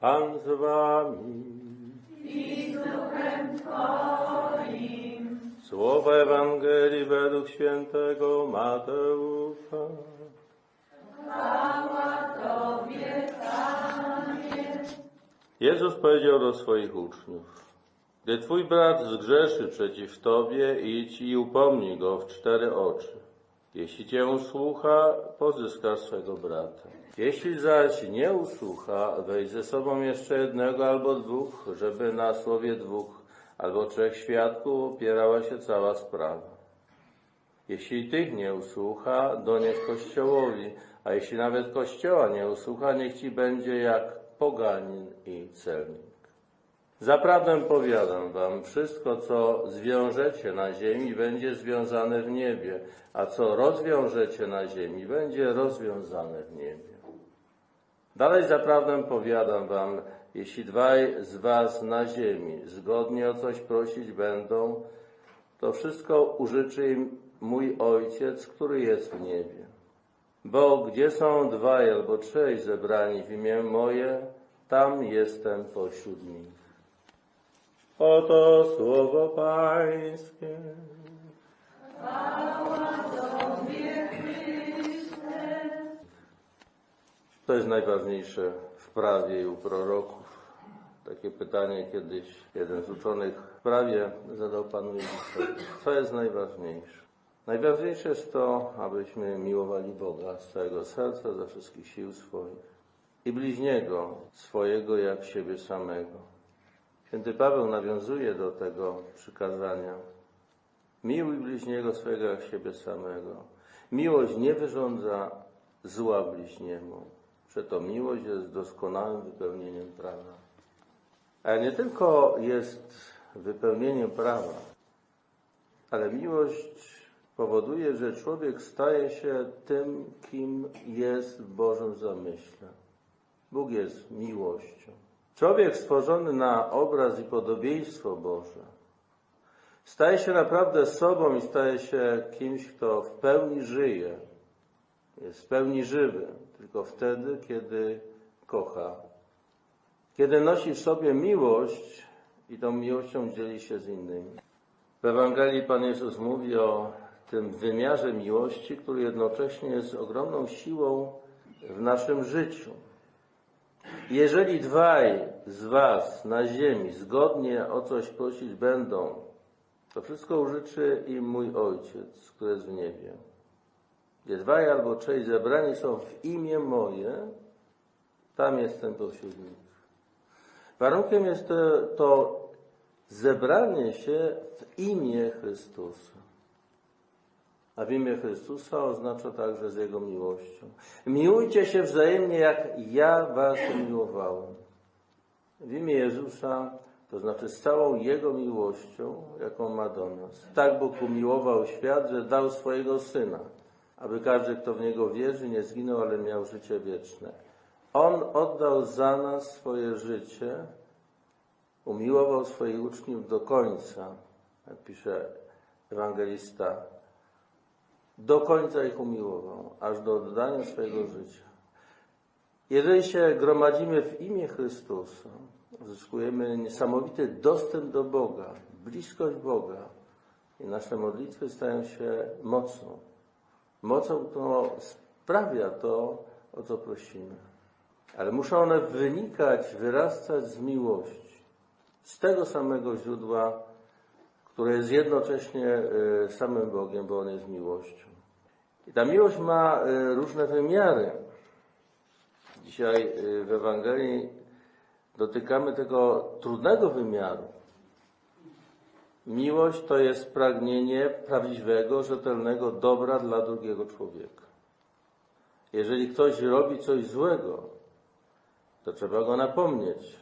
Pan z wami. Słowa Ewangelii według świętego Mateusza. Jezus powiedział do swoich uczniów: Gdy twój brat zgrzeszy przeciw tobie, idź i upomnij go w cztery oczy. Jeśli cię usłucha, pozyskasz swego brata. Jeśli zaś nie usłucha, weź ze sobą jeszcze jednego albo dwóch, żeby na słowie dwóch albo trzech świadków opierała się cała sprawa. Jeśli tych nie usłucha, donieś Kościołowi, a jeśli nawet Kościoła nie usłucha, niech ci będzie jak poganin i celnik. Zaprawdę powiadam wam, wszystko co zwiążecie na ziemi będzie związane w niebie, a co rozwiążecie na ziemi będzie rozwiązane w niebie. Dalej zaprawdę powiadam wam, jeśli dwaj z was na ziemi zgodnie o coś prosić będą, to wszystko użyczy im mój Ojciec, który jest w niebie. Bo gdzie są dwaj albo trzej zebrani w imię moje, tam jestem pośród nich. Oto słowo Pańskie. To jest najważniejsze w prawie i u proroków. Takie pytanie kiedyś jeden z uczonych w prawie zadał Panu Jezusowi. Co jest najważniejsze? Najważniejsze jest to, abyśmy miłowali Boga z całego serca, ze wszystkich sił swoich i bliźniego swojego jak siebie samego. Święty Paweł nawiązuje do tego przykazania. Miłuj bliźniego swojego jak siebie samego. Miłość nie wyrządza zła bliźniemu. Przeto miłość jest doskonałym wypełnieniem prawa. Ale nie tylko jest wypełnieniem prawa, ale miłość powoduje, że człowiek staje się tym, kim jest w Bożym zamyśle. Bóg jest miłością. Człowiek stworzony na obraz i podobieństwo Boże staje się naprawdę sobą i staje się kimś, kto w pełni żyje, jest w pełni żywy, tylko wtedy, kiedy kocha. Kiedy nosi w sobie miłość i tą miłością dzieli się z innymi. W Ewangelii Pan Jezus mówi o tym wymiarze miłości, który jednocześnie jest ogromną siłą w naszym życiu. Jeżeli dwaj z was na ziemi zgodnie o coś prosić będą, to wszystko użyczy im mój Ojciec, który jest w niebie. Gdzie dwaj albo trzej zebrani są w imię moje, tam jestem pośród nich. Warunkiem jest to, to zebranie się w imię Chrystusa. A w imię Chrystusa oznacza także z Jego miłością. Miłujcie się wzajemnie, jak ja was umiłowałem. W imię Jezusa, to znaczy z całą Jego miłością, jaką ma do nas. Tak Bóg umiłował świat, że dał swojego Syna, aby każdy, kto w Niego wierzy, nie zginął, ale miał życie wieczne. On oddał za nas swoje życie, umiłował swoich uczniów do końca, jak pisze ewangelista do końca ich umiłował, aż do oddania swojego życia. Jeżeli się gromadzimy w imię Chrystusa, uzyskujemy niesamowity dostęp do Boga, bliskość Boga i nasze modlitwy stają się mocą. Mocą, która sprawia to, o co prosimy. Ale muszą one wynikać, wyrastać z miłości, z tego samego źródła, które jest jednocześnie y, samym Bogiem, bo On jest miłością. I ta miłość ma y, różne wymiary. Dzisiaj y, w Ewangelii dotykamy tego trudnego wymiaru. Miłość to jest pragnienie prawdziwego, rzetelnego dobra dla drugiego człowieka. Jeżeli ktoś robi coś złego, to trzeba go napomnieć.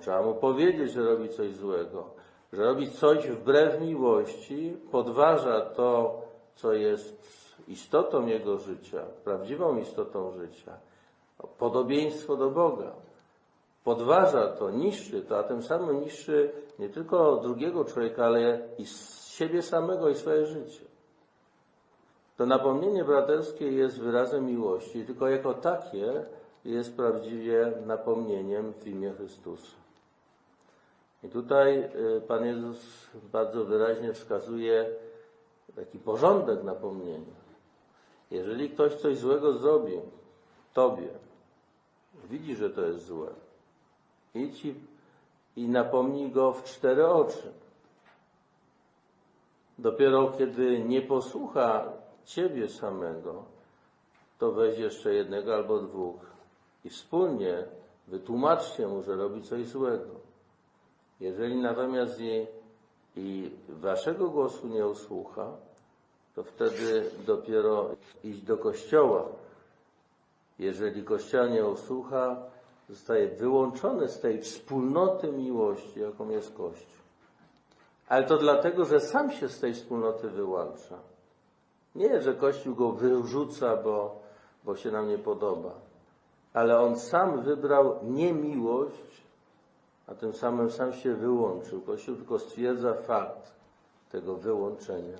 Trzeba mu powiedzieć, że robi coś złego że robi coś wbrew miłości, podważa to, co jest istotą jego życia, prawdziwą istotą życia, podobieństwo do Boga. Podważa to, niszczy to, a tym samym niszczy nie tylko drugiego człowieka, ale i siebie samego i swoje życie. To napomnienie braterskie jest wyrazem miłości, tylko jako takie jest prawdziwie napomnieniem w imię Chrystusa. I tutaj y, Pan Jezus bardzo wyraźnie wskazuje taki porządek napomnienia. Jeżeli ktoś coś złego zrobił Tobie, widzi, że to jest złe, idź i, i napomnij go w cztery oczy. Dopiero kiedy nie posłucha Ciebie samego, to weź jeszcze jednego albo dwóch i wspólnie wytłumaczcie mu, że robi coś złego. Jeżeli natomiast i, i Waszego głosu nie usłucha, to wtedy dopiero iść do kościoła. Jeżeli kościoła nie usłucha, zostaje wyłączony z tej wspólnoty miłości, jaką jest Kościół. Ale to dlatego, że sam się z tej wspólnoty wyłącza. Nie, że Kościół go wyrzuca, bo, bo się nam nie podoba. Ale on sam wybrał niemiłość, a tym samym sam się wyłączył. Kościół tylko stwierdza fakt tego wyłączenia.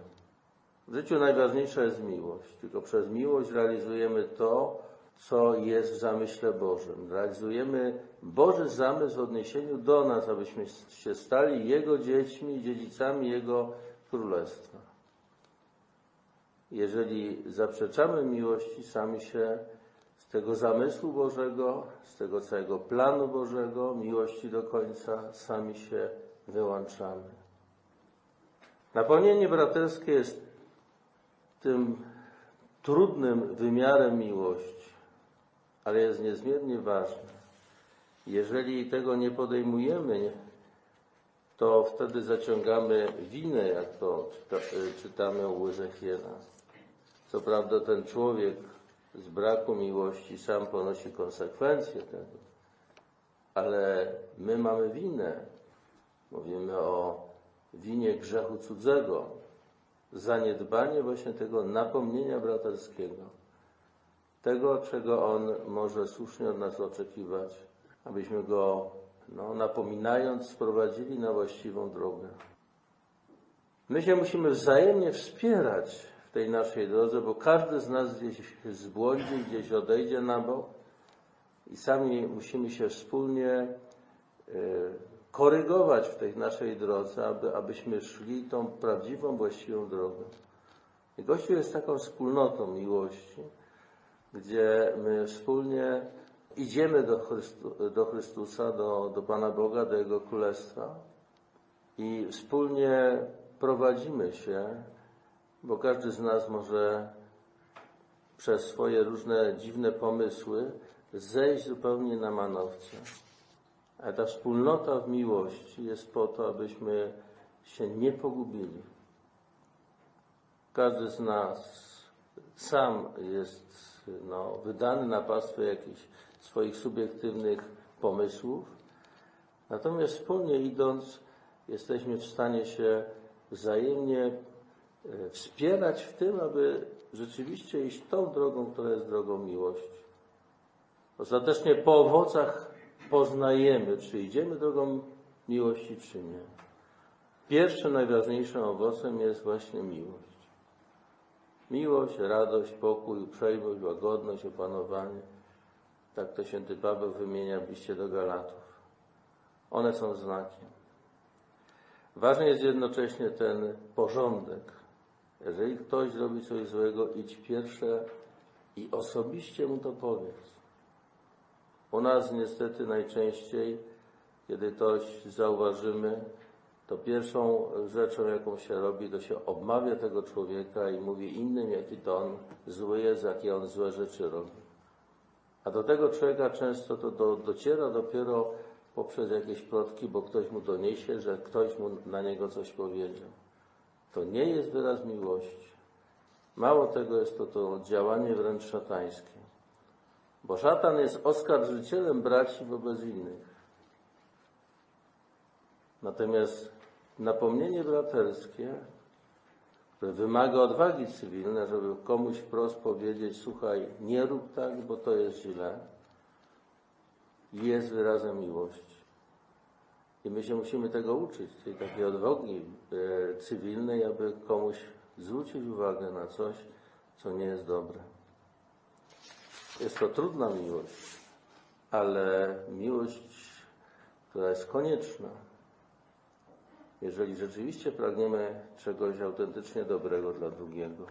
W życiu najważniejsza jest miłość. Tylko przez miłość realizujemy to, co jest w zamyśle Bożym. Realizujemy Boży zamysł w odniesieniu do nas, abyśmy się stali Jego dziećmi, dziedzicami Jego Królestwa. Jeżeli zaprzeczamy miłości, sami się tego zamysłu Bożego, z tego całego planu Bożego, miłości do końca, sami się wyłączamy. Napełnienie braterskie jest tym trudnym wymiarem miłości, ale jest niezmiernie ważne. Jeżeli tego nie podejmujemy, to wtedy zaciągamy winę, jak to czyta, czytamy u Ezechiela. Co prawda ten człowiek z braku miłości sam ponosi konsekwencje tego, ale my mamy winę. Mówimy o winie grzechu cudzego, zaniedbanie właśnie tego napomnienia braterskiego, tego, czego on może słusznie od nas oczekiwać, abyśmy go, no, napominając, sprowadzili na właściwą drogę. My się musimy wzajemnie wspierać tej naszej drodze, bo każdy z nas gdzieś zbłądzi, gdzieś odejdzie na bok i sami musimy się wspólnie y, korygować w tej naszej drodze, aby, abyśmy szli tą prawdziwą, właściwą drogą. I Kościół jest taką wspólnotą miłości, gdzie my wspólnie idziemy do, Chrystu, do Chrystusa, do, do Pana Boga, do Jego Królestwa i wspólnie prowadzimy się, bo każdy z nas może przez swoje różne dziwne pomysły zejść zupełnie na manowce. Ale ta wspólnota w miłości jest po to, abyśmy się nie pogubili. Każdy z nas sam jest no, wydany na pastwę jakichś swoich subiektywnych pomysłów, natomiast wspólnie idąc, jesteśmy w stanie się wzajemnie wspierać w tym, aby rzeczywiście iść tą drogą, która jest drogą miłości. Ostatecznie po owocach poznajemy, czy idziemy drogą miłości, czy nie. Pierwszym, najważniejszym owocem jest właśnie miłość. Miłość, radość, pokój, uprzejmość, łagodność, opanowanie. Tak to święty Paweł wymienia w liście do Galatów. One są znakiem. Ważny jest jednocześnie ten porządek. Jeżeli ktoś zrobi coś złego, idź pierwsze i osobiście mu to powiedz. U nas niestety najczęściej, kiedy coś zauważymy, to pierwszą rzeczą, jaką się robi, to się obmawia tego człowieka i mówi innym, jaki to on zły jest, jakie on złe rzeczy robi. A do tego człowieka często to do, dociera dopiero poprzez jakieś plotki, bo ktoś mu doniesie, że ktoś mu na niego coś powiedział. To nie jest wyraz miłości. Mało tego jest to, to działanie wręcz szatańskie. Bo szatan jest oskarżycielem braci wobec innych. Natomiast napomnienie braterskie, które wymaga odwagi cywilnej, żeby komuś wprost powiedzieć, słuchaj, nie rób tak, bo to jest źle, jest wyrazem miłości. I my się musimy tego uczyć, tej takiej odwagi e, cywilnej, aby komuś zwrócić uwagę na coś, co nie jest dobre. Jest to trudna miłość. ale miłość, która jest konieczna. Jeżeli rzeczywiście pragniemy czegoś autentycznie dobrego dla drugiego,